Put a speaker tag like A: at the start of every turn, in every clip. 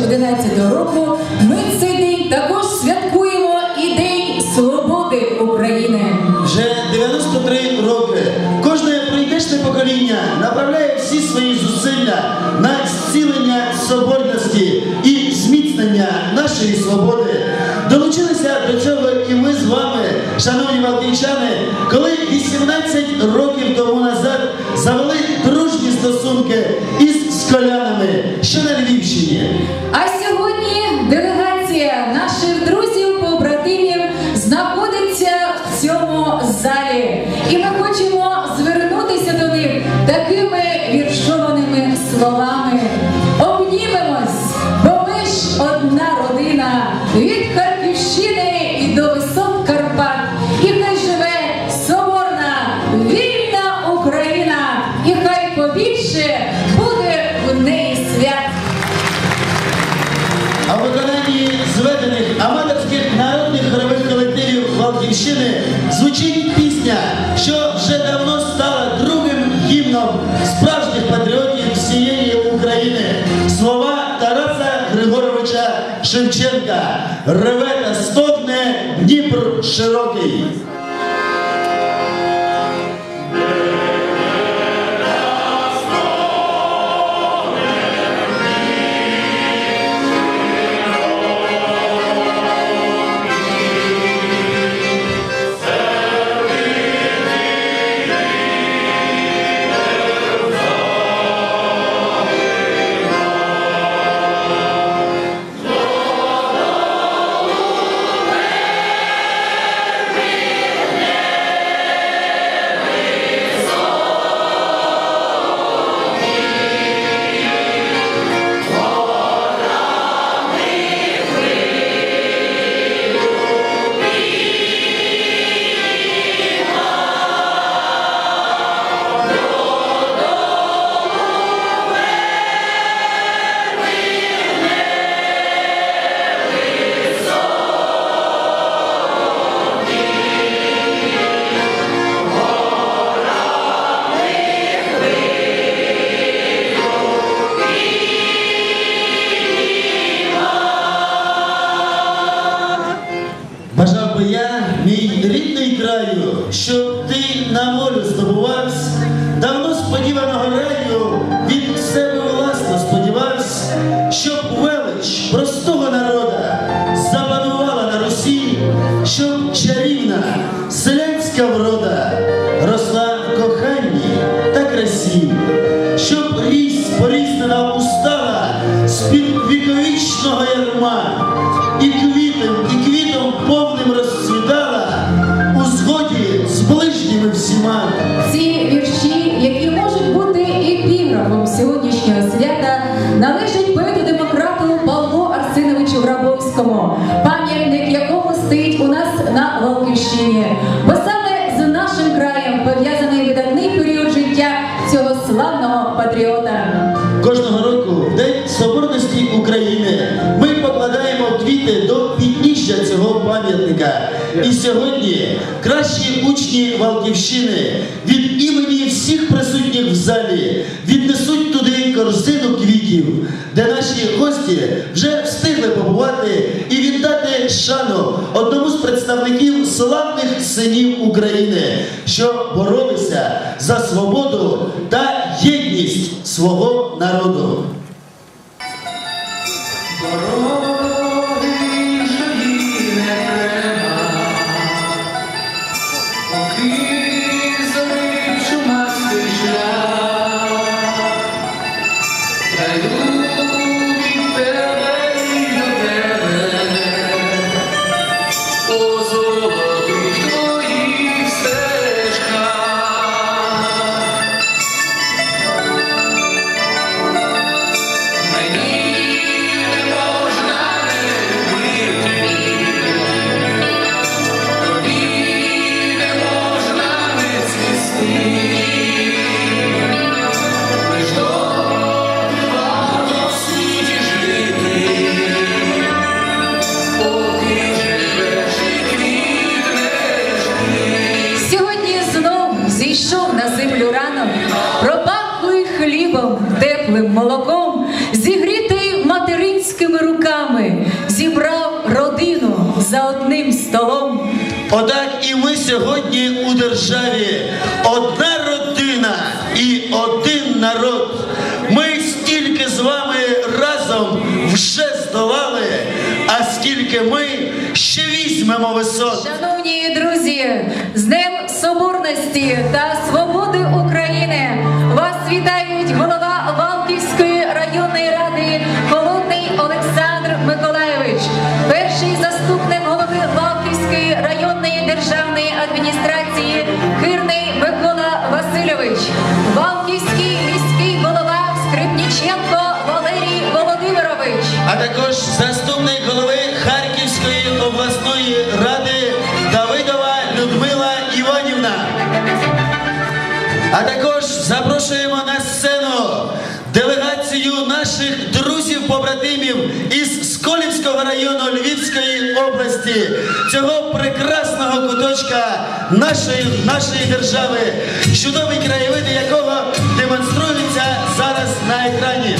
A: 2011 року ми цей день також святкуємо і День Свободи України.
B: Вже 93 роки кожне прийдешне покоління направляє всі свої зусилля на зцілення соборності і зміцнення нашої свободи. Долучилися до цього і ми з вами, шановні валківчани, коли 18 років тому назад завели
A: А в
B: виконанні зведених аматорських народних хорових колективів Валківщини звучить пісня, що вже давно стала другим гімном справжніх патріотів всієї України. Слова Тараса Григоровича Шевченка. Реве та стогне Дніпр широкий. Пам'ятника. І сьогодні кращі учні Валківщини від імені всіх присутніх в залі віднесуть туди корзину квітів, де наші гості вже встигли побувати і віддати шану одному з представників славних синів України, що боролися за свободу та єдність свого народу. Скільки ми ще візьмемо висот.
A: Шановні друзі, з Днем Соборності та Свободи України вас вітають голова Валківської районної ради Холодний Олександр Миколаєвич, перший заступник голови Валківської районної державної адміністрації
B: А також запрошуємо на сцену делегацію наших друзів-побратимів із Сколівського району Львівської області, цього прекрасного куточка нашої, нашої держави, чудові краєвиди якого демонструються зараз на екрані.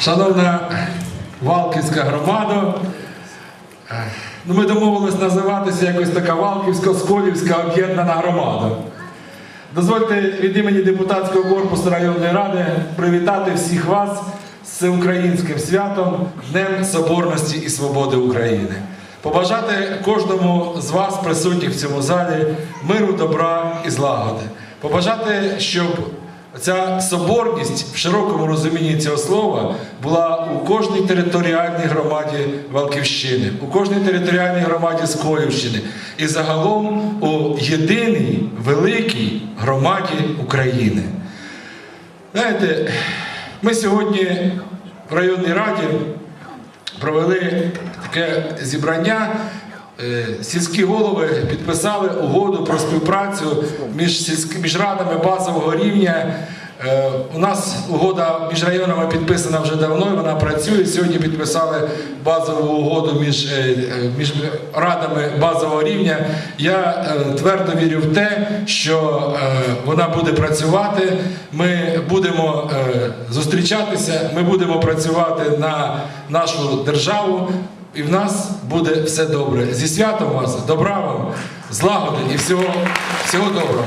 C: Шановна Валківська громада, ну ми домовились називатися якось така Валківсько-Сколівська об'єднана громада. Дозвольте від імені депутатського корпусу районної ради привітати всіх вас з всеукраїнським святом Днем Соборності і Свободи України. Побажати кожному з вас, присутніх в цьому залі, миру, добра і злагоди. Побажати, щоб ця соборність в широкому розумінні цього слова була у кожній територіальній громаді Валківщини, у кожній територіальній громаді Сколівщини і загалом у єдиній великій громаді України. Знаєте, ми сьогодні в районній раді провели таке зібрання. Е, Сільські голови підписали угоду про співпрацю між, сільськ- між радами базового рівня. Е, У нас угода між районами підписана вже давно, і вона працює. Сьогодні підписали базову угоду між, е, між радами базового рівня. Я твердо вірю в те, що вона буде працювати. Ми будемо зустрічатися, ми будемо працювати на нашу державу. І в нас буде все добре. Зі святом вас, добра вам, злагоди і всього, всього доброго.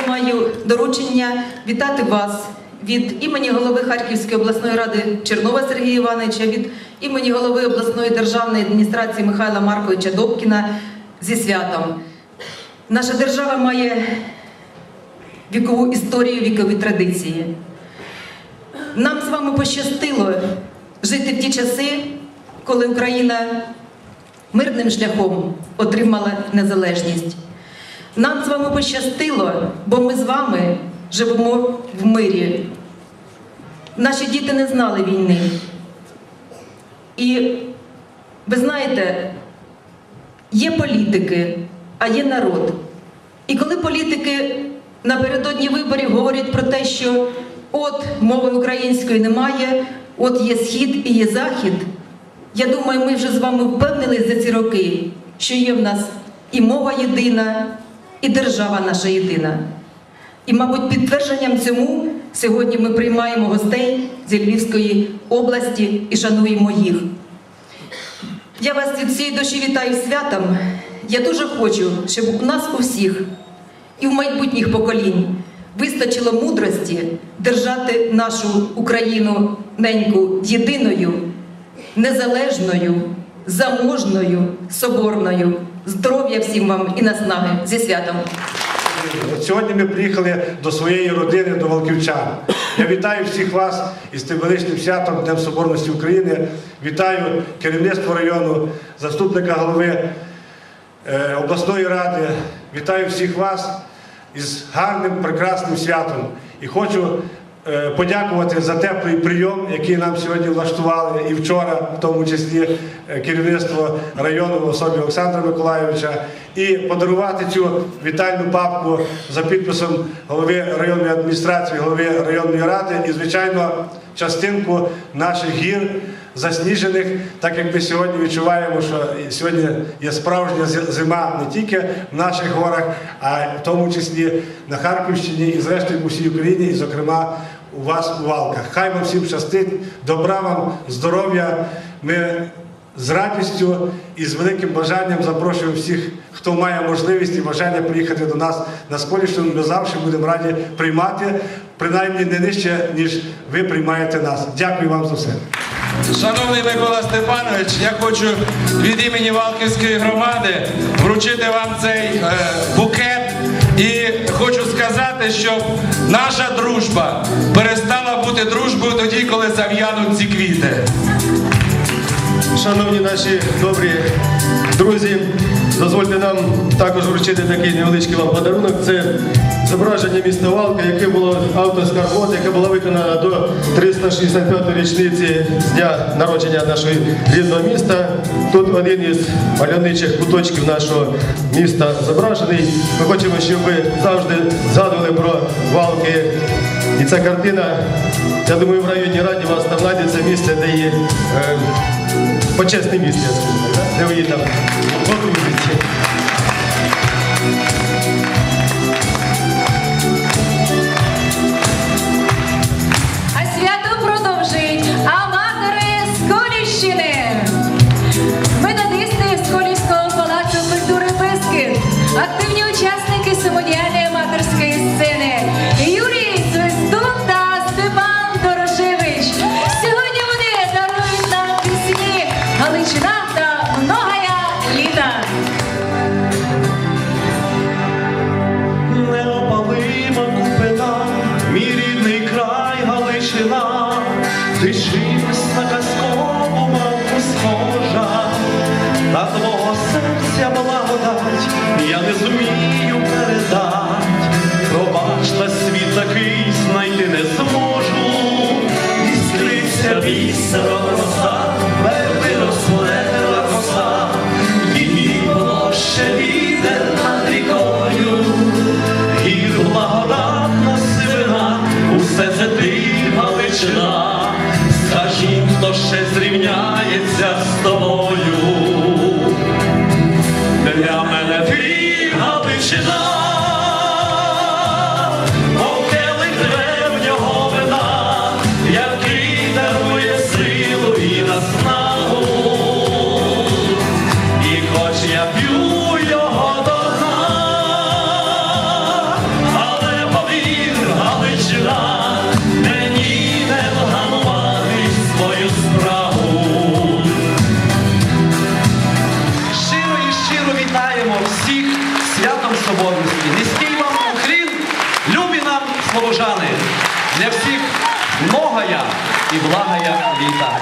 D: Я маю доручення вітати вас від імені голови Харківської обласної ради Чернова Сергія Івановича, від імені голови обласної державної адміністрації Михайла Марковича Добкіна зі святом. Наша держава має вікову історію, вікові традиції. Нам з вами пощастило жити в ті часи, коли Україна мирним шляхом отримала незалежність. Нам з вами пощастило, бо ми з вами живемо в мирі. Наші діти не знали війни. І ви знаєте, є політики, а є народ. І коли політики напередодні виборів говорять про те, що от мови української немає, от є схід і є захід, я думаю, ми вже з вами впевнились за ці роки, що є в нас і мова єдина, і держава наша єдина. І, мабуть, підтвердженням цьому сьогодні ми приймаємо гостей зі Львівської області і шануємо їх. Я вас від всієї душі вітаю святом. Я дуже хочу, щоб у нас у всіх і в майбутніх поколінь вистачило мудрості держати нашу Україну неньку єдиною, незалежною, заможною, соборною. Здоров'я всім вам і наснаги зі святом!
E: Сьогодні ми приїхали до своєї родини, до Волківчан. Я вітаю всіх вас із тим величним святом Днем Соборності України. Вітаю керівництво району, заступника голови е, обласної ради. Вітаю всіх вас із гарним, прекрасним святом. І хочу подякувати за теплий прийом, який нам сьогодні влаштували, і вчора, в тому числі е, керівництво району в особі Олександра Миколайовича, і подарувати цю вітальну папку за підписом голови районної адміністрації, голови районної ради і, звичайно, частинку наших гір засніжених, так як ми сьогодні відчуваємо, що сьогодні є справжня зима не тільки в наших горах, а в тому числі на Харківщині і зрештою в усій Україні, і, зокрема, у вас у Валках. Хай вам всім щастить, добра вам, здоров'я. Ми з радістю і з великим бажанням запрошуємо всіх, хто має можливість і бажання приїхати до нас на Сколівщину. Ми завжди будемо раді приймати, принаймні не нижче, ніж ви приймаєте нас. Дякую вам за все.
C: Шановний Микола Степанович, я хочу від імені Валківської громади вручити вам цей е, букет. І хочу сказати, щоб наша дружба перестала бути дружбою тоді, коли зав'януть ці квіти.
F: Шановні наші добрі друзі, дозвольте нам також вручити такий невеличкий вам подарунок. Це зображення міста Валка, яке було авторська робота, яка була виконана до 365-ї річниці з дня народження нашого рідного міста. Тут один із мальовничих куточків нашого міста зображений. Ми хочемо, щоб ви завжди згадували про Валки. І ця картина, я думаю, в районній раді у вас там знайдеться місце, де є. е, Почесне місце, де ви її там готуєте.
G: Ти чимось на казкову мавку схожа, на твого серця благодать, я не зумію przez Не Низький вам Уклін, любі нам слобожани, для всіх многоя і
B: благая літа.